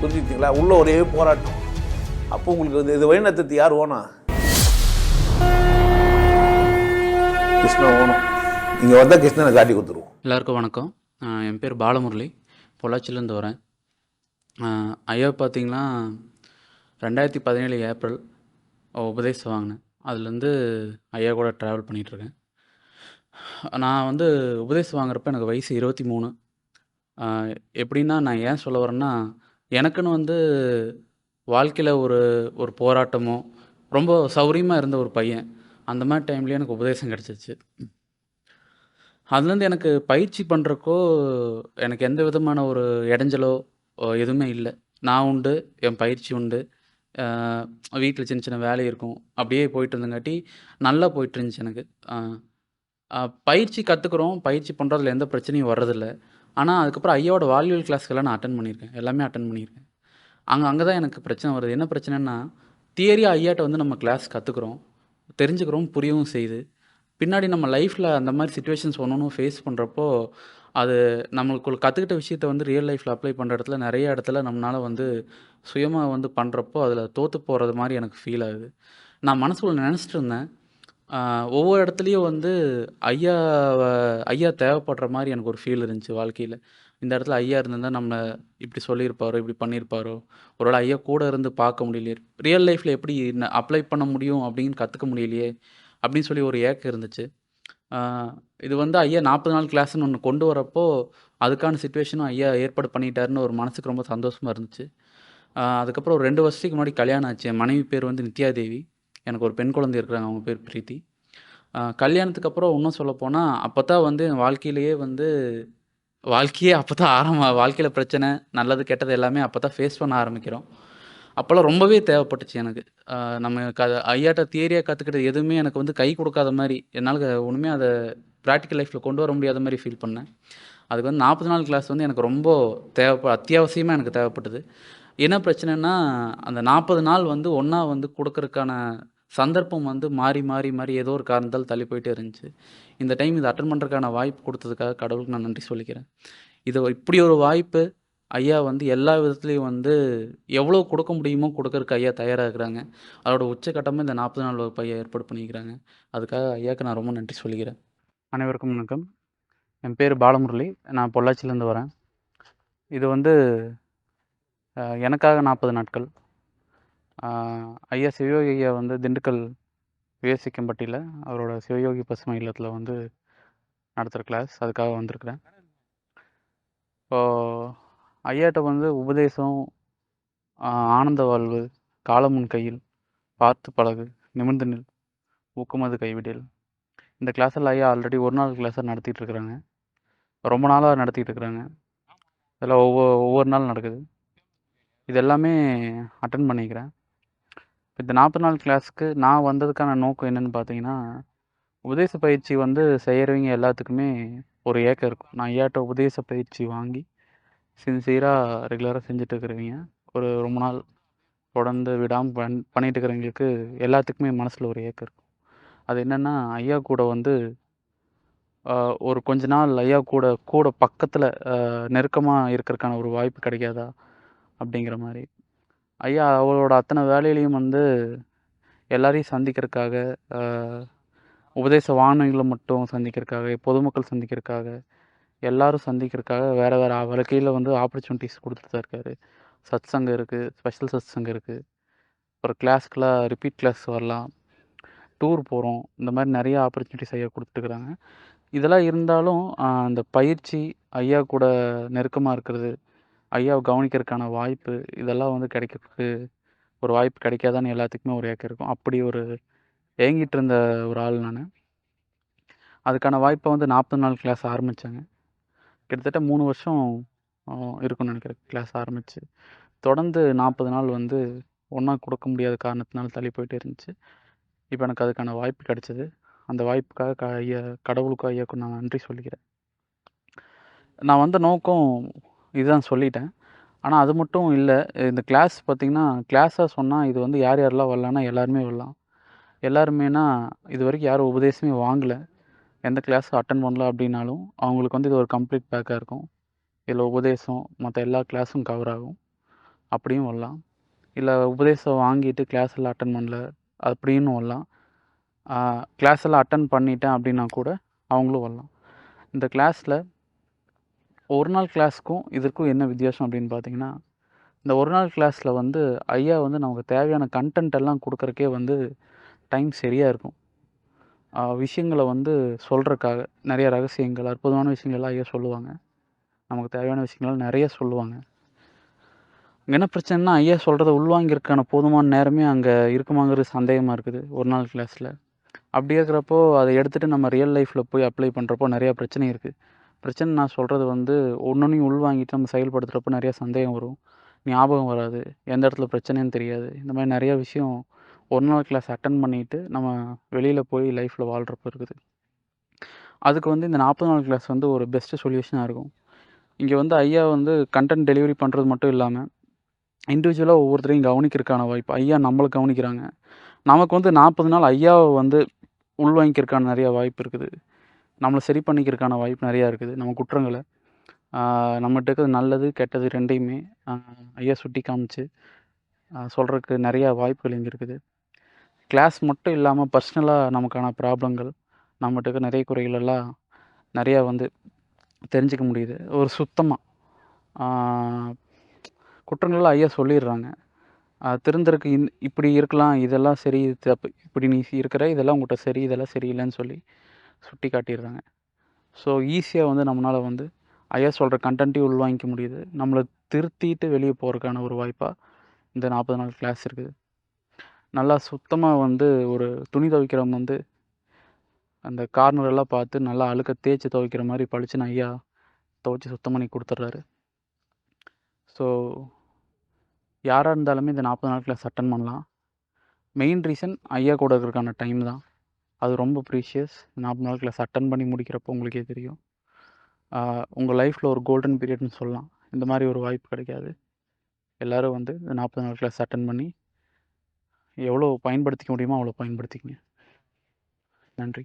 புரிஞ்சுக்கிட்டீங்களா? உள்ள ஒரே போராட்டம். அப்போ உங்களுக்கு இது- இது வழிநடத்தது யார்? ஓனா. கிருஷ்ணன் ஓனும் இங்கே வந்தால் கிருஷ்ணனை காட்டி கொடுத்துருவோம். எல்லாருக்கும் வணக்கம். என் பேர் பாலமுரளி. பொள்ளாச்சிலேருந்து வரேன். ஐயா பார்த்தீங்கன்னா ரெண்டாயிரத்தி பதினேழு ஏப்ரல் உபதேசம் வாங்கினேன். அதுலேருந்து ஐயா கூட ட்ராவல் பண்ணிகிட்ருக்கேன். நான் வந்து உபதேசம் வாங்குறப்ப எனக்கு வயசு இருபத்தி மூணு. எப்படின்னா நான் ஏன் சொல்ல வரேன்னா எனக்குன்னு வந்து வாழ்க்கையில் ஒரு ஒரு போராட்டமோ ரொம்ப சௌரியமாக இருந்த ஒரு பையன். அந்த மாதிரி டைம்லேயே எனக்கு உபதேசம் கிடச்சிச்சு. அதுலேருந்து எனக்கு பயிற்சி பண்ணுறக்கோ எனக்கு எந்த விதமான ஒரு இடைஞ்சலோ எதுவுமே இல்லை. நான் உண்டு என் பயிற்சி உண்டு. வீட்டில் சின்ன சின்ன வேலை இருக்கும். அப்படியே போயிட்டு இருந்தங்காட்டி நல்லா போயிட்டு இருந்துச்சு எனக்கு. பயிற்சி கற்றுக்குறோம் பயிற்சி பண்ணுறதுல எந்த பிரச்சனையும் வர்றதில்ல. ஆனால் அதுக்கப்புறம் ஐயாவோட வால்யூல் கிளாஸ்க்கெல்லாம் நான் அட்டன் பண்ணியிருக்கேன். எல்லாமே அட்டன் பண்ணியிருக்கேன். அங்கே அங்கே தான் எனக்கு பிரச்சனை வருது. என்ன பிரச்சனைன்னா தியரியாக ஐயாட்ட வந்து நம்ம கிளாஸ் கற்றுக்குறோம் தெரிஞ்சுக்கிறோம் புரியவும் செய்யுது. பின்னாடி நம்ம லைஃப்பில் அந்த மாதிரி சுச்சுவேஷன்ஸ் ஒன்று ஃபேஸ் பண்ணுறப்போ அது நம்மளுக்குள்ள கற்றுக்கிட்ட விஷயத்த வந்து ரியல் லைஃப்பில் அப்ளை பண்ணுற இடத்துல நிறைய இடத்துல நம்மளால் வந்து சுயமாக வந்து பண்ணுறப்போ அதில் தோற்று போகிறது மாதிரி எனக்கு ஃபீல் ஆகுது. நான் மனசுக்குள்ள நினச்சிட்டு இருந்தேன். ஒவ்வொரு இடத்துலையும் வந்து ஐயா ஐயா தேவைப்படுற மாதிரி எனக்கு ஒரு ஃபீல் இருந்துச்சு வாழ்க்கையில். இந்த இடத்துல ஐயா இருந்திருந்தா நம்ம இப்படி சொல்லியிருப்பாரோ இப்படி பண்ணியிருப்பாரோ ஒருவேளை ஐயா கூட இருந்து பார்க்க முடியலையே. ரியல் லைஃப்பில் எப்படி அப்ளை பண்ண முடியும் அப்படின்னு கற்றுக்க முடியலையே அப்படின்னு சொல்லி ஒரு ஏக்கம் இருந்துச்சு. இது வந்து ஐயா நாற்பது நாள் கிளாஸ்ன்னு ஒன்று கொண்டு வரப்போ அதுக்கான சுச்சுவேஷனும் ஐயா ஏற்பாடு பண்ணிட்டாருன்னு ஒரு மனசுக்கு ரொம்ப சந்தோஷமாக இருந்துச்சு. அதுக்கப்புறம் ஒரு ரெண்டு வருஷத்துக்கு முன்னாடி கல்யாணம் ஆச்சு. என் மனைவி பேர் வந்து நித்யாதேவி. எனக்கு ஒரு பெண் குழந்தை இருக்கிறாங்க அவங்க பேர் பிரீத்தி. கல்யாணத்துக்கு அப்புறம் இன்னும் சொல்லப்போனால் அப்போ தான் வந்து என் வாழ்க்கையிலேயே வந்து வாழ்க்கையே அப்போ தான் ஆரம்ப வாழ்க்கையில் பிரச்சனை நல்லது கெட்டது எல்லாமே அப்போ தான் ஃபேஸ் பண்ண ஆரம்பிக்கிறோம். அப்போல்லாம் ரொம்பவே தேவைப்பட்டுச்சு எனக்கு. நம்ம க ஐயாட்ட தியரியாக கற்றுக்கிட்டது எதுவுமே எனக்கு வந்து கை கொடுக்காத மாதிரி என்னால் ஒன்றுமே அதை ப்ராக்டிக்கல் லைஃப்பில் கொண்டு வர முடியாத மாதிரி ஃபீல் பண்ணேன். அதுக்கு வந்து நாற்பது நாள் கிளாஸ் வந்து எனக்கு ரொம்ப தேவைப்ப அத்தியாவசியமாக எனக்கு தேவைப்பட்டது. என்ன பிரச்சனைனா அந்த நாற்பது நாள் வந்து ஒன்றா வந்து கொடுக்கறதுக்கான சந்தர்ப்பம் வந்து மாறி மாறி மாறி ஏதோ ஒரு காரணத்தால் தள்ளி போயிட்டே இருந்துச்சு. இந்த டைம் இதை அட்டன் பண்ணுறதுக்கான வாய்ப்பு கொடுத்ததுக்காக கடவுளுக்கு நான் நன்றி சொல்லிக்கிறேன். இது இப்படி ஒரு வாய்ப்பு ஐயா வந்து எல்லா விதத்துலேயும் வந்து எவ்வளோ கொடுக்க முடியுமோ கொடுக்கறதுக்கு ஐயா தயாராக இருக்கிறாங்க அதோட உச்சக்கட்டமாக இந்த நாற்பது நாள் வகுப்பு ஐயா ஏற்பாடு பண்ணிக்கிறாங்க. அதுக்காக ஐயாவுக்கு நான் ரொம்ப நன்றி சொல்லிக்கிறேன். அனைவருக்கும் வணக்கம். என் பேர் பாலமுரளி. நான் பொள்ளாச்சியிலேருந்து வரேன். இது வந்து எனக்காக நாற்பது நாட்கள். ஐயா சிவயோகி ஐயா வந்து திண்டுக்கல் விவேசிக்கம்பட்டியில் அவரோட சிவயோகி பசுமை இல்லத்தில் வந்து நடத்துகிற கிளாஸ் அதுக்காக வந்திருக்கிறேன். இப்போ ஐயாட்ட வந்து உபதேசம் ஆனந்த வாழ்வு காலமுன் கையில் பார்த்து பழகு நிமிர்ந்து நில் ஊக்கமது கைவிடல். இந்த கிளாஸில் ஐயா ஆல்ரெடி ஒரு நாள் கிளாஸாக நடத்திட்டு இருக்கிறாங்க. ரொம்ப நாளாக நடத்திட்டு இருக்கிறாங்க. இதெல்லாம் ஒவ்வொரு ஒவ்வொரு நாள் நடக்குது. இது எல்லாமே அட்டன் பண்ணிக்கிறேன். இந்த நாற்பது நாள் கிளாஸ்க்கு நான் வந்ததுக்கான நோக்கம் என்னென்னு பார்த்தீங்கன்னா உபதேச பயிற்சி வந்து செய்கிறவங்க எல்லாத்துக்குமே ஒரு ஏக்கம் இருக்கும். நான் ஐயாட்ட உபதேச பயிற்சி வாங்கி சின்சியராக ரெகுலராக செஞ்சிட்ருக்கிறவங்க ஒரு ரொம்ப நாள் தொடர்ந்து விடாமல் பண் பண்ணிகிட்டு இருக்கிறவங்களுக்கு எல்லாத்துக்குமே மனசில் ஒரு ஏக்கம் இருக்கும். அது என்னென்னா ஐயா கூட வந்து ஒரு கொஞ்ச நாள் ஐயா கூட கூட பக்கத்தில் நெருக்கமாக இருக்கிறதுக்கான ஒரு வாய்ப்பு கிடைக்காதா? அப்படிங்கிற மாதிரி. ஐயா அவளோட அத்தனை வேலையிலையும் வந்து எல்லாரையும் சந்திக்கிறதுக்காக உபதேச வானங்களை மட்டும் சந்திக்கிறதுக்காக பொதுமக்கள் சந்திக்கிறதுக்காக எல்லாரும் சந்திக்கிறதுக்காக வேறு வேறு வாழ்க்கையில் வந்து ஆப்பர்ச்சுனிட்டிஸ் கொடுத்துட்டு தான் இருக்காரு. சத்சங்கம் இருக்குது ஸ்பெஷல் சத்சங்கம் இருக்குது அப்புறம் கிளாஸ்க்கெலாம் ரிப்பீட் கிளாஸ் வரலாம். டூர் போகிறோம் இந்த மாதிரி நிறைய ஆப்பர்ச்சுனிட்டிஸ் ஐயா கொடுத்துருக்குறாங்க இதெல்லாம் இருந்தாலும் அந்த பயிற்சி ஐயா கூட நெருக்கமாக இருக்கிறது ஐயாவை கவனிக்கிறதுக்கான வாய்ப்பு இதெல்லாம் வந்து கிடைக்கிறதுக்கு ஒரு வாய்ப்பு கிடைக்காதான்னு எல்லாத்துக்குமே ஒரு ஏக்கம் இருக்கும். அப்படி ஒரு ஏங்கிட்டு இருந்த ஒரு ஆள் நான். அதுக்கான வாய்ப்பை வந்து நாற்பது நாள் கிளாஸ் ஆரம்பித்தாங்க கிட்டத்தட்ட மூணு வருஷம் இருக்கும்னு நினைக்கிறேன் கிளாஸ் ஆரம்பித்து தொடர்ந்து நாற்பது நாள் வந்து ஒன்றா கொடுக்க முடியாத காரணத்தினால தள்ளி போயிட்டே இருந்துச்சு. இப்போ எனக்கு அதுக்கான வாய்ப்பு கிடைச்சிது. அந்த வாய்ப்புக்காக க ஐயா கடவுளுக்கும் ஐயாக்கும் நான் நன்றி சொல்லிக்கிறேன். நான் வந்த நோக்கம் இதுதான் சொல்லிட்டேன். ஆனால் அது மட்டும் இல்லை. இந்த கிளாஸ் பார்த்திங்கன்னா கிளாஸாக சொன்னால் இது வந்து யார் யாரெல்லாம் வரலான்னா எல்லாருமே வரலாம். எல்லாருமேனா இது வரைக்கும் யாரும் உபதேசமே வாங்கலை. எந்த கிளாஸ் அட்டன் பண்ணல அப்படின்னாலும் அவங்களுக்கு வந்து இது ஒரு கம்ப்ளீட் பேக்காக இருக்கும். இதில் உபதேசம் மற்ற எல்லா கிளாஸும் கவர் ஆகும். அப்படியும் வரலாம். இல்லை உபதேசம் வாங்கிட்டு கிளாஸ் எல்லாம் அட்டன் பண்ணல அப்படின்னு வரலாம். கிளாஸ் எல்லாம் அட்டன் பண்ணிட்டேன் அப்படின்னா கூட அவங்களும் வரலாம். இந்த கிளாஸில் ஒரு நாள் கிளாஸ்க்கும் இதற்கும் என்ன வித்தியாசம் அப்படின்னு பார்த்தீங்கன்னா இந்த ஒரு நாள் கிளாஸில் வந்து ஐயா வந்து நமக்கு தேவையான கண்டென்ட் எல்லாம் கொடுக்குறக்கே வந்து டைம் சரியாக இருக்கும். விஷயங்களை வந்து சொல்கிறக்காக நிறைய ரகசியங்கள் அற்புதமான விஷயங்கள்லாம் ஐயா சொல்லுவாங்க. நமக்கு தேவையான விஷயங்கள்லாம் நிறைய சொல்லுவாங்க. அங்கே என்ன பிரச்சனைனா ஐயா சொல்கிறத உள்வாங்கியிருக்கான போதுமான நேரமே அங்கே இருக்குமாங்கிறது சந்தேகமாக இருக்குது ஒரு நாள் கிளாஸில் அப்படி இருக்கிறப்போ அதை எடுத்துகிட்டு நம்ம ரியல் லைஃப்பில் போய் அப்ளை பண்ணுறப்போ நிறையா பிரச்சனை இருக்குது பிரச்சனை நான் சொல்கிறது வந்து ஒன்றொன்றையும் உள்வாங்கிட்டு நம்ம செயல்படுத்துகிறப்ப நிறையா சந்தேகம் வரும். ஞாபகம் வராது. எந்த இடத்துல பிரச்சனைன்னு தெரியாது. இந்த மாதிரி நிறையா விஷயம் ஒரு நாள் கிளாஸ் அட்டன் பண்ணிவிட்டு நம்ம வெளியில் போய் லைஃப்பில் வாழ்கிறப்ப இருக்குது. அதுக்கு வந்து இந்த நாற்பது நாள் கிளாஸ் வந்து ஒரு பெஸ்ட்டு சொல்யூஷனாக இருக்கும். இங்கே வந்து ஐயா வந்து கண்டென்ட் டெலிவரி பண்ணுறது மட்டும் இல்லாமல் இண்டிவிஜுவலாக ஒவ்வொருத்தரையும் கவனிக்கிறதுக்கான வாய்ப்பு. ஐயா நம்மளை கவனிக்கிறாங்க. நமக்கு வந்து நாற்பது நாள் ஐயாவை வந்து உள்வாங்கிக்கிறதுக்கான நிறையா வாய்ப்பு இருக்குது. நம்மளை சரி பண்ணிக்கிறதுக்கான வாய்ப்பு நிறையா இருக்குது. நம்ம குற்றங்களை நம்மகிட்ட இருக்கிறது நல்லது கெட்டது ரெண்டையுமே ஐயா சுட்டி காமிச்சு சொல்கிறதுக்கு நிறையா வாய்ப்புகள் இங்கே இருக்குது. கிளாஸ் மட்டும் இல்லாமல் பர்சனலாக நமக்கான ப்ராப்ளங்கள் நம்மகிட்ட இருக்க நிறைய குறைகள் எல்லாம் நிறையா வந்து தெரிஞ்சுக்க முடியுது. ஒரு சுத்தமாக குற்றங்கள்லாம் ஐயா சொல்லிடுறாங்க. திருந்திருக்கு இந் இப்படி இருக்கலாம் இதெல்லாம் சரி இது தப்பு இப்படி நீ இருக்கிற இதெல்லாம் உங்கள்கிட்ட சரி இதெல்லாம் சரியில்லைன்னு சொல்லி சுட்டி காட்டிடுறாங்க. ஸோ ஈஸியாக வந்து நம்மளால் வந்து ஐயா சொல்கிற கண்டென்ட்டையும் உள்வாங்கிக்க முடியுது. நம்மளை திருத்திட்டு வெளியே போகிறதுக்கான ஒரு வாய்ப்பாக இந்த நாற்பது நாள் கிளாஸ் இருக்குது. நல்லா சுத்தமாக வந்து ஒரு துணி துவைக்கிறவங்க வந்து அந்த கார்னர் எல்லாம் பார்த்து நல்லா அழுக்க தேய்ச்சி துவைக்கிற மாதிரி பளிச்சுன்னு ஐயா துவைச்சி சுத்தம் பண்ணி கொடுத்துட்றாரு. ஸோ யாராக இருந்தாலுமே இந்த நாற்பது நாள் கிளாஸ் அட்டன் பண்ணலாம். மெயின் ரீசன் ஐயா கூட இருக்கிறக்கான டைம் தான். அது ரொம்ப ப்ரீஷியஸ் நாற்பது நாள் கிளாஸ் அட்டன் பண்ணி முடிக்கிறப்போ உங்களுக்கே தெரியும். உங்கள் லைஃப்பில் ஒரு கோல்டன் பீரியட்னு சொல்லலாம். இந்த மாதிரி ஒரு வாய்ப்பு கிடைக்காது. எல்லோரும் வந்து இந்த நாற்பது நாள் கிளாஸ் அட்டன் பண்ணி எவ்வளோ பயன்படுத்திக்க முடியுமோ அவ்வளோ பயன்படுத்திக்கங்க. நன்றி.